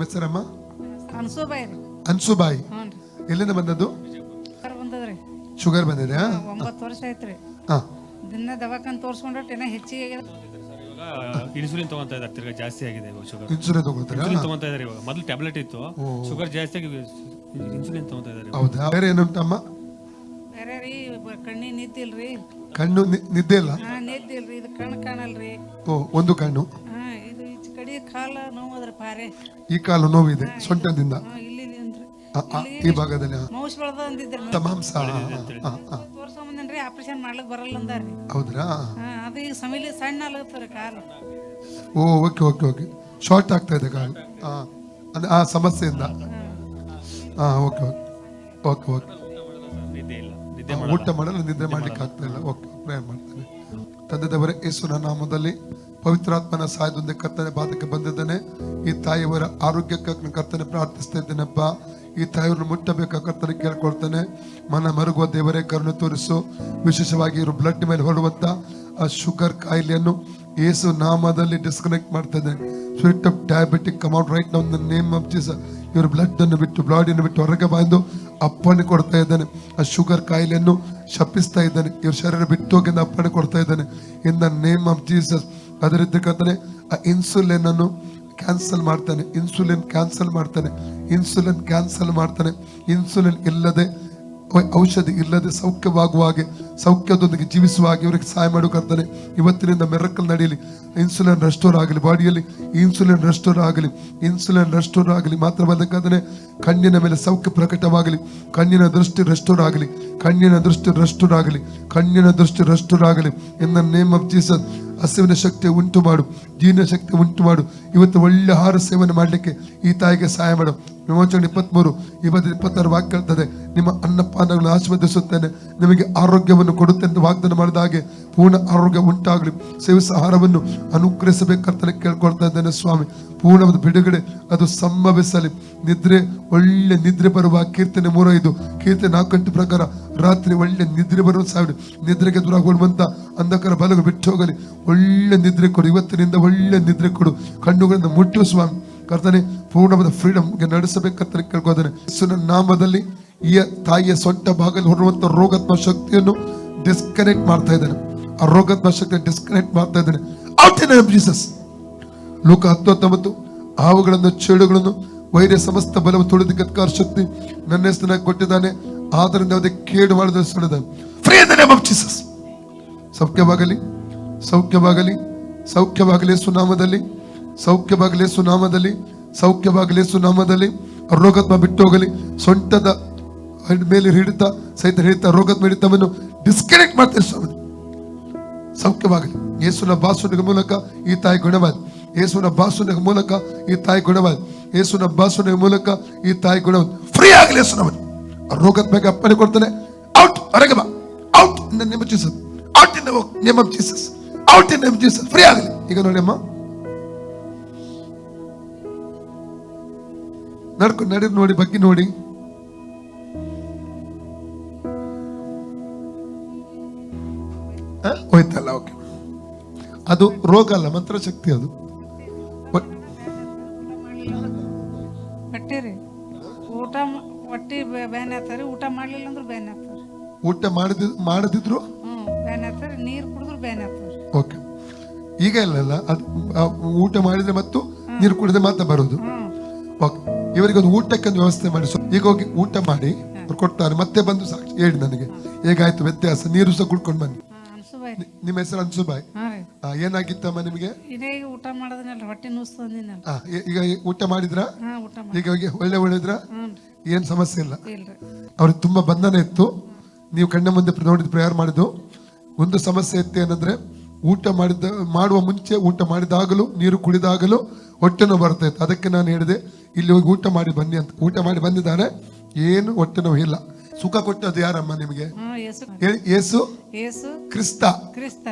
ನಿಮ್ಮ ಹೆಸರಮ್ಮ ಅನ್ಸುಬಾಯಿ ಅನ್ಸುಬಾಯಿ. ಎಲ್ಲಿಂದ ಬಂದದ್ದು? ಶುಗರ್ ಬಂದಿದೆ ಒಂಬತ್ತು ವರ್ಷ ಆಯ್ತ್ರಿ ರೀ. ದಿನ ದವಾಖಾನೆ ತೋರಿಸ್ಕೊಂಡ್ರೆ ಏನೋ ಹೆಚ್ಚಿಗೆ ಇನ್ಸುಲಿನ್ ತಗೊಂತ ಇದ್ದಾರೆ ತಿರ್ಗಾ ಜಾಸ್ತಿ ಆಗಿದೆ ಇವಾಗ ಶುಗರ್. ಇನ್ಸೂರೆನ್ಸ್ ತಗೋತೀರಾ? ಇನ್ಸುಲಿನ್ ತಗೊಂತ ಇದ್ದಾರೆ ಇವಾಗ. ಮೊದಲು ಟ್ಯಾಬ್ಲೆಟ್ ಇತ್ತು. ಶುಗರ್ ಜಾಸ್ತಿ ಆಗಿ ಇನ್ಸುಲಿನ್ ತಗೊಂತ ಇದ್ದಾರೆ. ಹೌದಾ? ಬೇರೆ ಏನುಂಟಮ್ಮ ಬೇರೆ ರೀ ಕಣ್ಣಿಗೆ ನಿದ್ದಿಲ್ರಿ. ಕಣ್ಣು ನಿದ್ದೆ ಇಲ್ಲ? ನಿದ್ದಿಲ್ರಿ. ಇದು ಕಣ್ಣು ಕಾಣಲ್ರಿ. ಓ ಒಂದು ಕಣ್ಣು. ಕಡೆ ಕಾಲ ಪಾರೆ. ಈ ಕಾಲು ನೋವಿದೆ ಸೊಂಟದಿಂದ. ಹಾ ಇಲ್ಲಿ ಅಂದ್ರಿ ಆ, ಆ, ಈ ಭಾಗದಲ್ಲಿ ಆ, ಮೌಸ್ ಬೆಳ್ದ ಅಂದಿದ್ರಿ ತ- ಮಾಂಸ ಆ, ಆ, ಆ, ತೋರ್ಸ್ಕೊಂಬಂದೇನ್ರಿ ಆಪರೇಷನ್ ಮಾಡ್ಲಿಕ್ ಬರಲ್ಲ ಅಂದಾರ್ರಿ ಹೌದ್ರಾ? ಹಾ ಅದು ಈಗ ಸಮಿಲಿ ಸಣ್ಣ ಆಗತ್ತವ್ರಿ ಕಾಲು. ಓ ಓಕೆ ಓಕೆ ಓಕೆ. ಶಾರ್ಟ್ ಆಗ್ತಾ ಇದೆ ಕಾಲು. ಆ, ಅಂದ್ರೆ ಆ ಸಮಸ್ಯೆಯಿಂದ. ಹಾಂ. Okay okay. Okay okay. ನಿದ್ದೆ ಇಲ್ಲ ನಿದ್ದೆ ಊಟ ಮಾಡಲು ನಿದ್ರೆ ಮಾಡ್ಲಿಕ್ಕೆ ಆಗ್ತಾ ಇಲ್ಲ. ಓಕೆ ಪ್ರೇಯರ್ ಮಾಡ್ತೇನೆ. ತಂದೆದವರೇ ಯೇಸುನ ನಾಮದಲ್ಲಿ ಪವಿತ್ರಾತ್ಮನ ಸಹಾಯದೊಂದಿಗೆ ಕರ್ತನೆ ಬಾಧಕ್ಕೆ ಬಂದಿದ್ದೇನೆ. ಈ ತಾಯಿಯವರ ಆರೋಗ್ಯಕ್ಕೆ ಕರ್ತನೆ ಪ್ರಾರ್ಥಿಸ್ತಾ ಇದ್ದೇನಪ್ಪ ಈ ತಾಯಿಯವ್ರನ್ನ ಮುಟ್ಟಬೇಕು ಕರ್ತನೆ ಕೇಳ್ಕೊಳ್ತೇನೆ. ಮನ ಮರುಗುವ ದೇವರೇ, ಕರುಣೆ ತೋರಿಸು. ವಿಶೇಷವಾಗಿ ಇವರು ಬ್ಲಡ್ ಮೇಲೆ ಹೊರಡುವಂತ ಆ ಶುಗರ್ ಕಾಯಿಲೆಯನ್ನು ಏಸು ನಾಮದಲ್ಲಿ ಡಿಸ್ಕನೆಕ್ಟ್ ಮಾಡ್ತದೆ switch off diabetic come out right now name of Jesus ಇವರು ಬ್ಲಡ್ ಅನ್ನು ಬಿಟ್ಟು ಬ್ಲಾಡಿಯನ್ನು ಬಿಟ್ಟು ಹೊರಗೆ ಬಂದು ಅಪ್ಪಣೆ ಕೊಡ್ತಾ ಇದ್ದಾನೆ. ಆ ಶುಗರ್ ಕಾಯಿಲೆಯನ್ನು ಶಪಿಸ್ತಾ ಇದ್ದಾನೆ. ಇವ್ರ ಶರೀರ ಬಿಟ್ಟು ಹೋಗಿ ಅಪ್ಪಣೆ ಕೊಡ್ತಾ ಇದ್ದಾನೆ. In the name of Jesus ಅದೇ ರೀತಿ ಕರ್ತನೆ ಆ ಇನ್ಸುಲಿನ್ ಅನ್ನು ಕ್ಯಾನ್ಸಲ್ ಮಾಡ್ತಾನೆ ಇನ್ಸುಲಿನ್ ಕ್ಯಾನ್ಸಲ್ ಮಾಡ್ತಾನೆ ಇನ್ಸುಲಿನ್ ಕ್ಯಾನ್ಸಲ್ ಮಾಡ್ತಾನೆ. ಇನ್ಸುಲಿನ್ ಇಲ್ಲದೆ ಔಷಧಿ ಇಲ್ಲದೆ ಸೌಖ್ಯವಾಗುವ ಹಾಗೆ, ಸೌಖ್ಯದೊಂದಿಗೆ ಜೀವಿಸುವ ಹಾಗೆ ಇವರಿಗೆ ಸಹಾಯ ಮಾಡುಕರ್ತಾನೆ ಇವತ್ತಿನಿಂದ ಮೆರಕಲ್ ನಡೆಯಲಿ. ಇನ್ಸುಲಿನ್ ರೆಸ್ಟೋರ್ ಆಗಲಿ ಬಾಡಿಯಲ್ಲಿ. ಇನ್ಸುಲಿನ್ ರೆಸ್ಟೋರ್ ಆಗಲಿ. ಇನ್ಸುಲಿನ್ ರೆಸ್ಟೋರ್ ಆಗಲಿ. ಮಾತ್ರವಲ್ಲದೆ ಕಣ್ಣಿನ ಮೇಲೆ ಸೌಖ್ಯ ಪ್ರಕಟವಾಗಲಿ. ಕಣ್ಣಿನ ದೃಷ್ಟಿ ರೆಸ್ಟೋರ್ ಆಗಲಿ. ಕಣ್ಣಿನ ದೃಷ್ಟಿ ರೆಸ್ಟೋರ್ ಆಗಲಿ. ಕಣ್ಣಿನ ದೃಷ್ಟಿ ರೆಸ್ಟೋರ್ ಆಗಲಿ. In the name of Jesus ಹಸಿವಿನ ಶಕ್ತಿ ಉಂಟು ಮಾಡು, ಜೀರ್ಣ ಶಕ್ತಿ ಉಂಟು ಮಾಡು. ಇವತ್ತು ಒಳ್ಳೆ ಆಹಾರ ಸೇವನೆ ಮಾಡಲಿಕ್ಕೆ ಈ ತಾಯಿಗೆ ಸಹಾಯ ಮಾಡು. ವಿಮೋಚನೆ ಇಪ್ಪತ್ಮೂರು ಇವತ್ತು ಇಪ್ಪತ್ತಾರು ವಾಕ್ಯ ಹೇಳ್ತದೆ, ನಿಮ್ಮ ಅನ್ನಪಾನಗಳನ್ನು ಆಶೀರ್ವದಿಸುತ್ತೇನೆ, ನಿಮಗೆ ಆರೋಗ್ಯವನ್ನು ಕೊಡುತ್ತೆ ಅಂತ ವಾಗ್ದಾನ ಮಾಡಿದ ಹಾಗೆ ಪೂರ್ಣ ಆರೋಗ್ಯ ಉಂಟಾಗಲಿ. ಸೇವಿಸ ಆಹಾರವನ್ನು ಅನುಗ್ರಹಿಸಬೇಕಂತಲೇ ಕೇಳ್ಕೊಳ್ತಾ ಇದ್ದೇನೆ ಸ್ವಾಮಿ. ಪೂರ್ಣವಾದ ಬಿಡುಗಡೆ, ಅದು ಸಂಭವಿಸಲಿ. ನಿದ್ರೆ, ಒಳ್ಳೆ ನಿದ್ರೆ ಬರುವ ಕೀರ್ತನೆ ಮೂರೈದು. ಕೀರ್ತನೆ ನಾಲ್ಕು ಗಂಟೆ ಪ್ರಕಾರ ರಾತ್ರಿ ಒಳ್ಳೆ ನಿದ್ರೆ ಬರೋ ಸಾವಿರ. ನಿದ್ರೆಗೆ ದೂರ ಹೋಗುವಂತ ಅಂಧಕಾರ ಬಲಗಳು ಬಿಟ್ಟು ಹೋಗಲಿ. ಒಳ್ಳೆ ನಿದ್ರೆ ಕೊಡು. ಇವತ್ತಿನಿಂದ ಒಳ್ಳೆ ನಿದ್ರೆ ಕೊಡು. ಕಣ್ಣುಗಳಿಂದ ಮುಟ್ಟು ಸ್ವಾಮಿ. ಕರ್ತನೆ, ಪೂರ್ಣವಾದ ಫ್ರೀಡಮ್ಗೆ ನಡೆಸಬೇಕಂತ ಕೇಳ್ಕೋದಾನೆ ಸುನ ನಾಮದಲ್ಲಿ ಈ ತಾಯಿಯ ಸೊಂಟ ಭಾಗದಲ್ಲಿ ಹೊರಡುವಂಥ ರೋಗಾತ್ಮ ಶಕ್ತಿಯನ್ನು ಡಿಸ್ಕನೆಕ್ಟ್ ಮಾಡ್ತಾ ಇದ್ದಾನೆ. ಆ ರೋಗಾತ್ಮ ಶಕ್ತಿ ಡಿಸ್ಕನೆಕ್ಟ್ ಮಾಡ್ತಾ ಇದ್ದಾನೆ. ಔಟ್ ಜೀಸಸ್ ಲೋಕ ಹತ್ತೊತ್ತೊಂಬತ್ತು ಹಾವುಗಳನ್ನು, ಚೇಳುಗಳನ್ನು, ವೈರ್ಯ, ಸಮಸ್ತ ಬಲವು ತುಳಿದ ಗತ್ಕಾರ ಶಕ್ತಿ ನನ್ನ ಹೆಸರನ್ನ ಕೊಟ್ಟಿದ್ದಾನೆ. ಆದ್ದರಿಂದ ಯಾವುದೇ ಕೇಡು ಮಾಡಿದ ಸುಳಿದಾನೆ free in name of Jesus ಸೌಖ್ಯವಾಗಲಿ ಸೌಖ್ಯವಾಗಲಿ ಸೌಖ್ಯವಾಗಲಿ ಸುನಾಮದಲ್ಲಿ ಸೌಖ್ಯವಾಗಲಿ ಸುನಾಮದಲ್ಲಿ ಸೌಖ್ಯವಾಗಲಿ ಸುನಾಮದಲ್ಲಿ. ರೋಗತ್ಮ ಬಿಟ್ಟು ಹೋಗಲಿ ಸೊಂಟದ ಮೇಲೆ ಹಿಡಿತ, ಸಹಿತ ಹಿಡಿತ, ರೋಗತ್ಮ ಹಿಡಿತವನ್ನು ಡಿಸ್ಕನೆಕ್ಟ್ ಮಾಡ್ತಾರೆ ಸ್ವಾಮಿ. ಸೌಖ್ಯವಾಗಲಿ. ಯೇಸುನ ಬಾಸುನಿಗೆ ಮೂಲಕ ಈ ತಾಯಿ ಗುಣವಾದ. ಯೇಸುನ ಬಾಸುನಿಗೆ ಮೂಲಕ ಈ ತಾಯಿ ಗುಣವಾದ. ಯೇಸುನ ಬಾಸುನಿಗೆ ಮೂಲಕ ಈ ತಾಯಿ ಗುಣವಾದ. ಫ್ರೀ ಆಗಲಿ ಯೇಸುನವನು. ರೋಗದ ಬಗ್ಗೆ ಅಪ್ಪನೆ ಕೊಡ್ತಾನೆ ಔಟ್ ಹೊರಗೆ ಬಾ out in name of Jesus out in name of Jesus out in name Jesus free ಆಗಲಿ ಈಗ ನೋಡಿ ಅಮ್ಮ ನಡ್ಕೊಂಡು ನಡಿ ನೋಡಿ ಬಗ್ಗೆ ನೋಡಿ ಆ? ಹೋಯ್ತಲ್ಲ ಓಕೆ ಅದು ರೋಗ ಅಲ್ಲ ಮಂತ್ರ ಶಕ್ತಿ ಅದು ಒಟ್- ಹೊಟ್ಟೆ ರೀ ಊಟ ಮ- ಹೊಟ್ಟಿ ಬ್ಯಾನ್ ಆಗ್ತಾರೆ ಊಟ ಮಾಡ್ಲಿಲ್ಲ ಅಂದ್ರೆ ಬ್ಯಾನ್ ಆಗ್ತಾರೆ ಊಟ ಮಾಡದಿ ಮಾಡದಿದ್ರು? ಹ್ಞೂ ಬ್ಯಾನ್ ಆಗ್ತಾರೆ ನೀರು ಕುಡಿದ್ರು ಬ್ಯಾನ್ ಆಗ್ತಾರೆ ಓಕೆ. ಈಗ ಇಲ್ಲಲ್ಲ ಅದು ಆ, ಊಟ ಮಾಡಿದ್ರೆ ಮತ್ತು ನೀರು ಕುಡಿದ್ರೆ ಮಾತ್ರ ಬರೋದು. ಹ್ಮ್. ಓಕೆ. ಇವರಿಗೆ ಒಂದು ಊಟಕ್ಕೆ ಒಂದು ವ್ಯವಸ್ಥೆ ಮಾಡಿ. ಸೊ ಈಗ ಹೋಗಿ ಊಟ ಮಾಡಿ ಅವ್ರು ಕೊಡ್ತಾರೆ. ಮತ್ತೆ ಬಂದು ಸಾಕ್ಷಿ ಹೇಳಿ ನನಗೆ. ಹೇಗಾಯ್ತು? ವ್ಯತ್ಯಾಸ. ನೀರು ಸಹ ಕುಡ್ಕೊಂಡು ಬನ್ನಿ. ಹಾಂ ಅನ್ಸುಬಾಯಿ. ನಿಮ್ಮ ಹೆಸರು ಅನ್ಸುಬಾಯ್. ಹಾಂ ಏನಾಗಿತ್ತಮ್ಮ ನಿಮಗೆ? ಇದೇ ಊಟ ಮಾಡೋದನ್ನಲ್ಲ ಹೊಟ್ಟೆ ಈಗ ಊಟ ಮಾಡಿದ್ರಾ? ಊಟ ಈಗ ಒಳ್ಳೆ ಒಳ್ಳೆದ್ರ? ಏನ್ ಸಮಸ್ಯೆ ಇಲ್ಲ? ಅವ್ರಿಗೆ ತುಂಬಾ ಬಂಧನ ಇತ್ತು. ನೀವು ಕಣ್ಣ ಮುಂದೆ ನೋಡಿದ ಪ್ರೇಯರ್ ಮಾಡಿದ್ದು. ಒಂದು ಸಮಸ್ಯೆ ಇತ್ತು ಏನಂದ್ರೆ ಊಟ ಮಾಡಿದ ಮಾಡುವ ಮುಂಚೆ ಊಟ ಮಾಡಿದಾಗಲೂ ನೀರು ಕುಡಿದಾಗಲೂ ಹೊಟ್ಟೆ ನೋವು ಬರ್ತಾ ಇತ್ತು. ಅದಕ್ಕೆ ನಾನು ಹೇಳಿದೆ ಇಲ್ಲಿ ಹೋಗಿ ಊಟ ಮಾಡಿ ಬನ್ನಿ ಅಂತ. ಊಟ ಮಾಡಿ ಬಂದಿದ್ದಾರೆ. ಏನು ಹೊಟ್ಟೆ ನೋವು ಇಲ್ಲ. ಸುಖ ಕೊಟ್ಟದ್ದು ಯಾರಮ್ಮ ನಿಮಗೆ? ಏಸು ಕ್ರಿಸ್ತ. ಕ್ರಿಸ್ತ